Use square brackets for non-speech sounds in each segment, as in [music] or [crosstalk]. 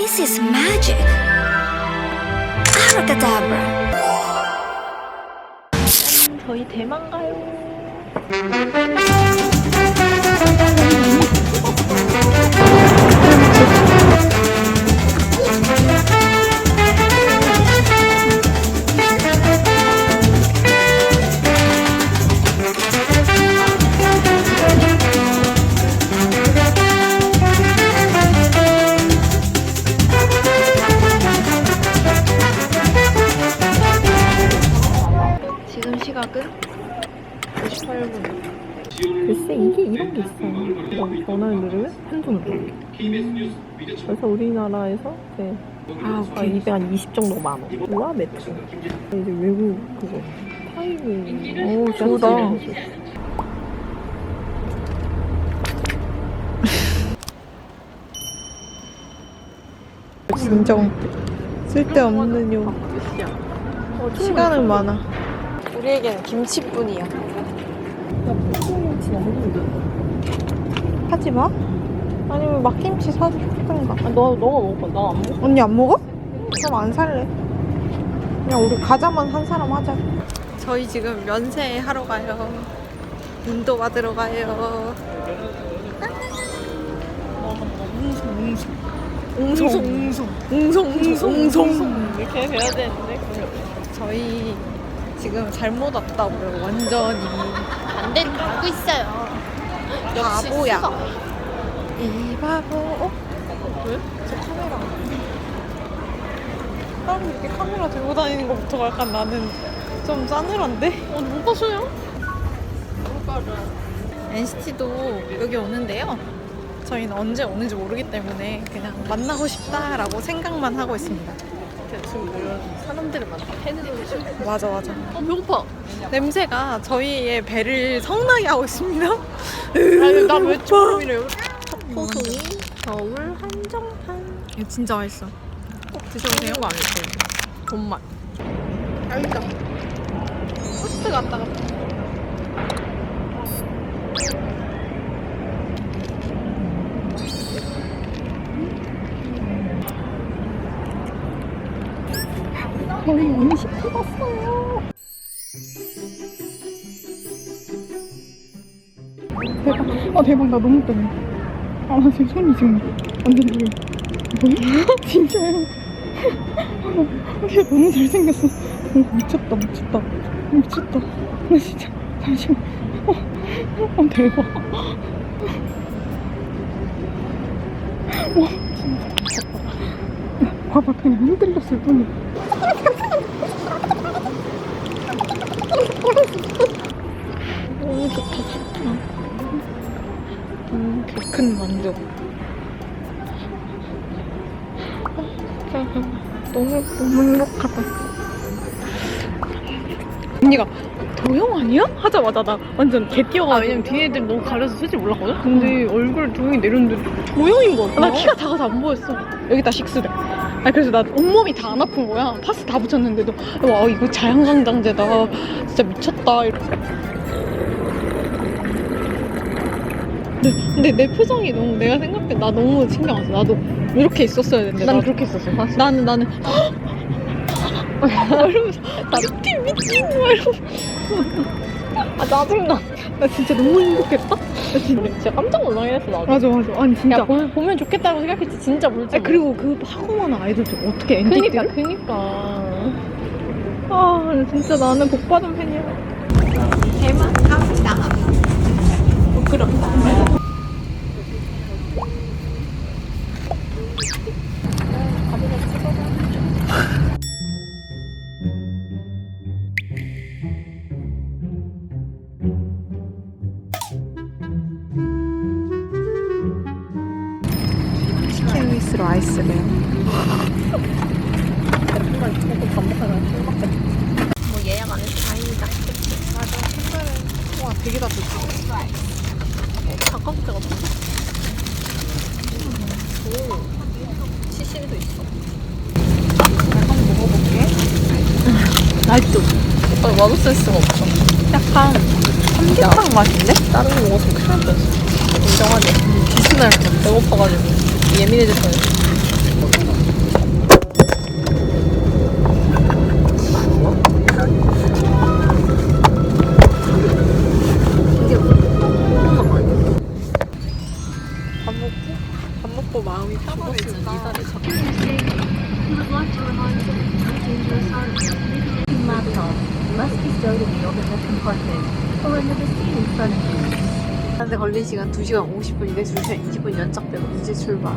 This is magic. Abracadabra. 저희 대만 가요. 그래서 우리나라에서 이제 아, 아220 정도 많아. 우와 매트. 이제 외국 그거 타이밍. 오 좋다. [laughs] 진정 쓸데없는 용 시간은 많아 우리에겐 김치뿐이야 하지 마 아니면 막김치 사서 싶던가 아, 너 너가 먹어. 나 안 먹어. 언니 안 먹어? 그럼 안 살래. 그냥 우리 과자만 한 사람 하자. 저희 지금 면세 하러 가요. 인도 받으러 가요. 웅성 웅성. 웅성 웅성. 웅성 이렇게 해야 되는데. 저희 지금 잘못 왔다고요 완전히. 안 되는 거 알고 있어요. 바보야 이 바보 어? 왜? 저 카메라 사람이 이렇게 카메라 들고 다니는 것부터 약간 나는 좀 싸늘한데? 어, 못 봤어요? NCT도 여기 오는데요 저희는 언제 오는지 모르기 때문에 그냥 만나고 싶다라고 생각만 하고 있습니다 대충 이런 사람들을 만나 팬들을 좀. 맞아 맞아 어 배고파. 냄새가 저희의 배를 성나게 하고 있습니다 아니 나왜 조금이래요? 포송이 겨울 한정판. 이거 진짜 맛있어. 꼭 드셔보세요? 거 아니지? 돈맛. 알겠다 호스트 갔다가 저희 음식 찍었어요. 대박. 아 대박. 나 너무 떨려. 아 나 지금 손이 지금 완전 이게 뭐야? [laughs] 진짜요? 아, 걔 너무 잘생겼어. 어, 미쳤다 미쳤다 미쳤다. 나 진짜 잠시만. 어, 어 대박. 와 진짜 미쳤다. 야, 봐봐 그냥 흔들렸을 뿐이야. 큰 만족. 너무 너무 행복하다. 언니가 도영 아니야? 하자마자 나 완전 개아 뛰어가지고. 왜냐면 뒤에 애들 너무 가려서 솔직히 몰랐거든? 근데 얼굴 조용히 내렸는데 도영인 거야. 나 키가 작아서 안 보였어. 여기 다 식스대. 아 그래서 나 온몸이 다 안 아픈 거야. 파스 다 붙였는데도. 와 이거 자연강장제다. 진짜 미쳤다. 이러- 근데, 근데 내 표정이 너무 내가 생각해 나 너무 신경 안 써. 나도 이렇게 있었어야 되는데 난 나- 그렇게 했었어. 사실. 나는 나는 막 이러면서 나 미친 미친 막 이러면서 아 짜증나. 나 진짜 너무 행복했다 나 진짜 진짜 깜짝 놀라긴 했어 나도. 맞아 맞아 아니 진짜 야 보, 보면 좋겠다고 생각했지 진짜 볼지. 아니, 그리고 그 하고 많은 아이들 좀 어떻게 엔딩 그니까 때 그니까. 아 진짜 나는 복 받은 팬이야 대만 부끄럽다 되게 다 좋지 가깝게 가자. 오. 시실도 있어. 한번 먹어볼게 맛있어. 아, 맛없을 수가 없어. 약간 삼계탕 맛인데? 다른 거 먹었으면 큰일 날 뻔했어. 인정하네. 비스날 배고파가지고 예민해졌어요. 걸린 시간 2시간 50분인데 2시간 20분 연착되고 이제 출발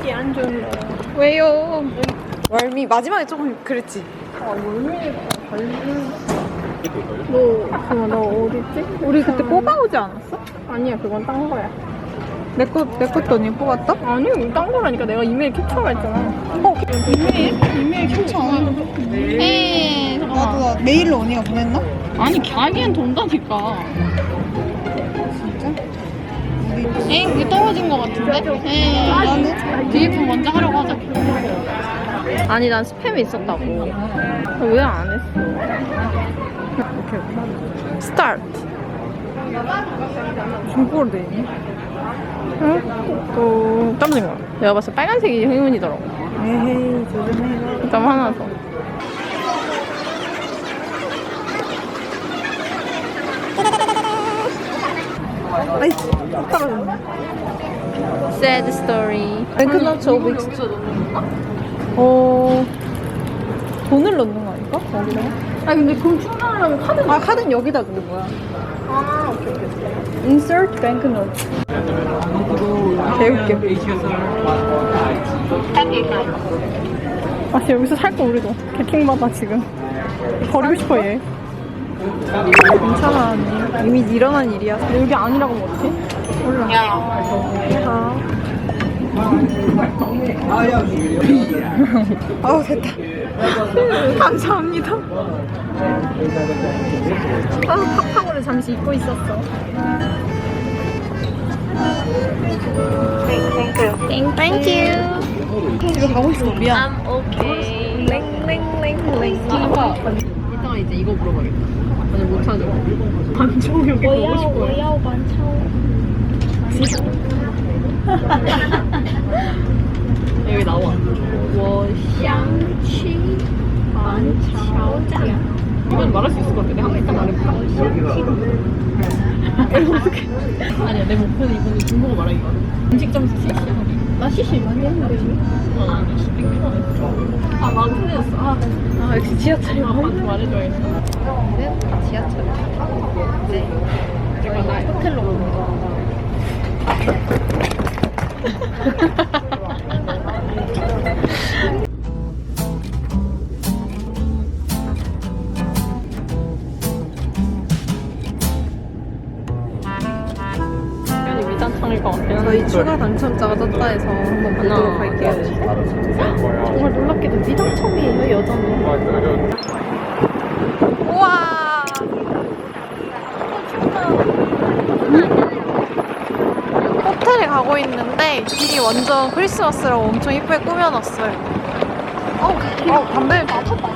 이게 안 좋네. 왜요? 월미 마지막에 조금 그랬지 아, 멀미가 걸리는. 너, 잠깐만, 너 어딨지? 우리 그때 뽑아오지 않았어? 아니야, 그건 딴 거야. 내 것, 내 것도 언니 뽑았다? 아니, 이거 딴 거라니까. 내가 이메일 캡처가 있잖아. 어, 이메일? 이메일 캡처 안 하는데? 에이 나도 나 메일로 언니가 보냈나? 아니, 걔한테는 돈다니까. 진짜? 엥? 이게 떨어진 거 같은데? 엥. 나는? 디리프 먼저 하려고 하자. 아니, 난 스팸이 있었다고. 왜 안 했어? 오케이, 오케이. 스타트. 중국어로 돼 있니? 응? 또, 깜짝인 거야. 내가 봤을 때 빨간색이 행운이더라고. 에헤이 조심해라 점 하나 더. 아이 떨어졌네 Sad story. 뱅크너츠 오브 너무 어... 돈을 넣는 거 아닐까? 여기다가? 아니, 근데 그럼 충전하려면 카드 아 카드는 여기다 두는 거야 아. Insert banknote 개웃겨 아 여기서 살 거 우리도. 개킹받아 지금. 버리고 싶어 얘. 괜찮아 언니. 이미 일어난 일이야. 근데 여기 아니라고 하면 어떡해? 몰라. [laughs] 아우 됐다 [laughs] 감사합니다 아, 팝팝으로 잠시 잊고 있었어. Thank you. 집에 가고 있어 미안 I'm okay. 랭 랭 랭 랭. 이따가 이제 이거 물어봐야겠다. 아니 못 찾아. 반초 여기 보고 싶어요. [laughs] 여기 나와. 我想去板桥站. 이건 말할 수 있을 것 같아. 내가 한번 일단 말해볼까? 어떻게? 아니야, 내 목표는 이번에 중국어 말하기거든. 음식점에서 CC. 나 CC 많이 했는데, 지금? 어, 아니, CC 편했어. 아, 마음 편해졌어. 아, 아 역시 지하철이 마음한테 말해줘야겠어. 지하철 이제 내가 나 호텔로 오는 거. [laughs] 위단창일 것 한데. 저희 추가 당첨자가 떴다 해서 한번 보도록 할게요. 정말 놀랍게도 미당첨이에요, 여자는. 우와! 호텔에 가고 있는데 길이 완전 크리스마스라고 엄청 이쁘게 꾸며놨어요. 어, 어 담배 맡았다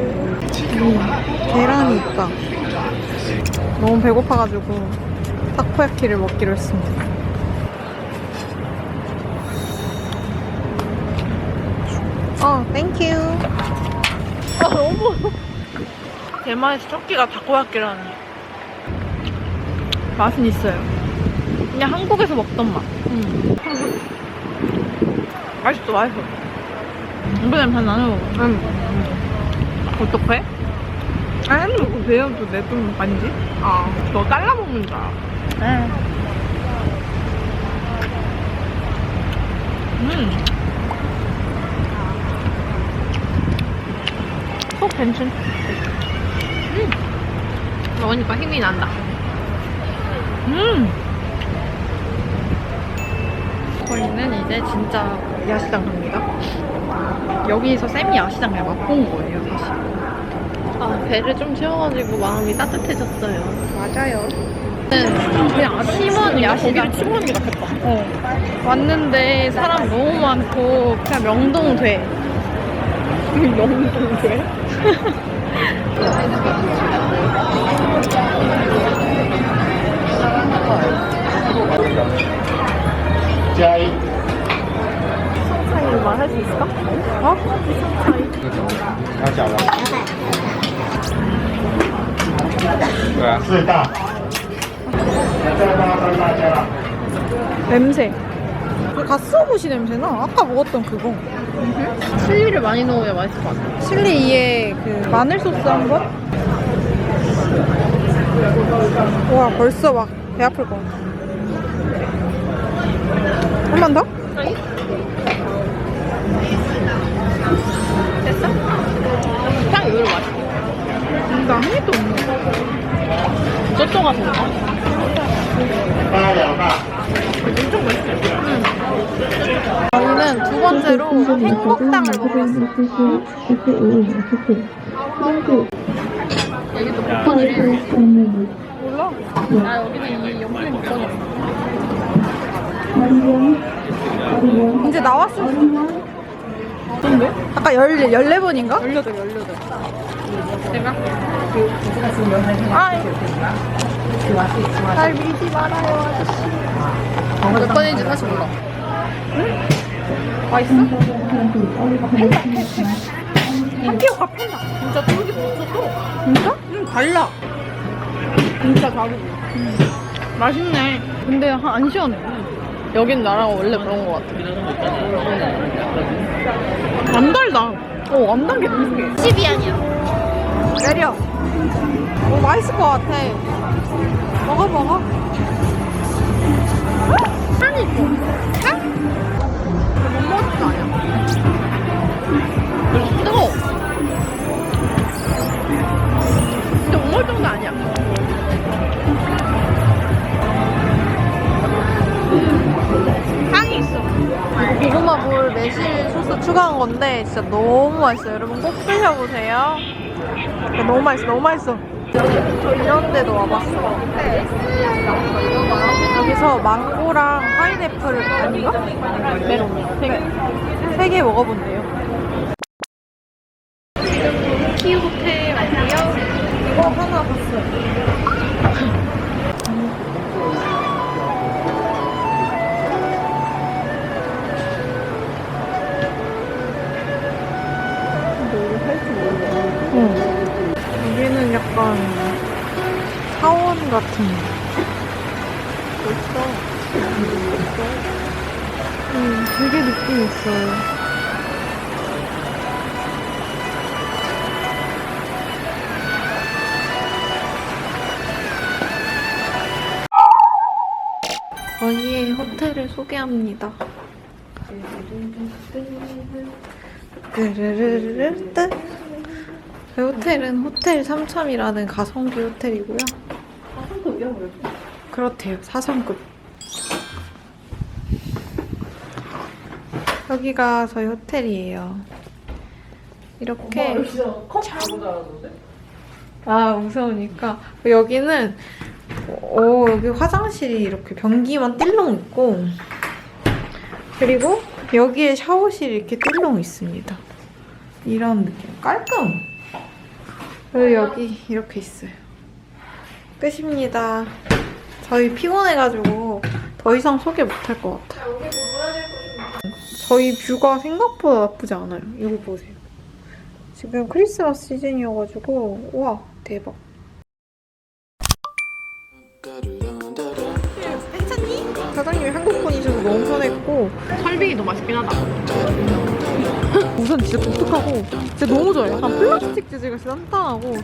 계란이 있다. 너무 배고파가지고 타코야키를 먹기로 했습니다. 어, 땡큐. 아, 너무. 대만에서 첫 끼가 다코야끼라니. 맛은 있어요. 그냥 한국에서 먹던 맛. 음. 맛있어, 맛있어. 이거 냄새 나요. 음. 어떡해? 아니, 그 배우도 내돈 아니지? 아, 너 잘라 먹는 줄 알아. 음. 속 괜찮. 음. 먹으니까 힘이 난다. 음. 저희는 이제 진짜 야시장 갑니다. 여기서 쌤이 야시장 그냥 맛본 거예요, 사실. 아, 배를 좀 채워가지고 마음이 따뜻해졌어요. 맞아요. 네. 그냥 팀원 야시장 팀원 같았다. 어. 왔는데 사람 너무 많고 그냥 명동 돼. [laughs] 명동 돼? 짜이. 성차이 말할 수 있을까? 어? 성차이. 다 잡아. 냄새. 그 가스오브시 냄새나? 아까 먹었던 그거. 칠리를 많이 넣어야 맛있을 것 같아. 칠리 이에 그 마늘 소스 한 번? 와 벌써 막 배 아플 것 같아. 한 번 더? 됐어? 여기가 하나도 없네. 저쪽 가서 먹어. 엄청 맛있어. 응. 저희는 두 번째로 행복당을 먹으러 여기도 복권이 몰라. 나 여기는 이 영수증 복권이었어. 이제 나왔어. 어떤데? 아까 14번인가? 18, 18. 내가? 아이. 날 밀지 말아요, 아저씨. 몇 번인지 사실 몰라. 맛있어? 팬다, 팬다. 팬다, 팬다. 진짜 쫄깃 없었어. 진짜? 응, 달라. 진짜 다르지. 맛있네. 근데 한- 안 시원해. 여긴 나랑 원래 그런 것 같아. 안 달다. 어, 안단게 너무 신기해. 10이 아니야. 내려. 오, 맛있을 것 같아. 먹어, 먹어. 향이 좀. 못 먹을 거 아니야. 뜨거워. 근데 못 먹을 정도 아니야. 향이 있어. 고구마 물 매실 소스 추가한 건데 진짜 너무 맛있어요. 여러분 꼭 드셔보세요. 진짜 너무 맛있어, 너무 맛있어. 저 이런 데도 와봤어. 여기서 망고랑 파인애플 아닌가? 메론. 세개 먹어본대요. 키 호텔 왔고요. 이거 하나 봤어요. 약간 사원 같은. 멋있어. 응, 되게 느낌 있어요. 저희의 호텔을 소개합니다. 르르르르르 저희 호텔은 호텔 삼참이라는 가성비 호텔이고요. 4성급이요? 그렇대요. 4성급. 여기가 저희 호텔이에요. 이렇게 아 무서우니까 여기는 어 여기 화장실이 이렇게 변기만 띨렁 있고 그리고 여기에 샤워실이 이렇게 띨렁 있습니다. 이런 느낌 깔끔. 그리고 여기 이렇게 있어요. 끝입니다. 저희 피곤해가지고 더 이상 소개 못할 것 같아요. 저희 뷰가 생각보다 나쁘지 않아요. 이거 보세요. 지금 크리스마스 시즌이어가지고 와 대박. 사장님이 한국 분이셔서 너무 편했고 설빙이 더 맛있긴 하다. 우선 진짜 독특하고 진짜 너무 좋아요. 약간 플라스틱 진짜 단단하고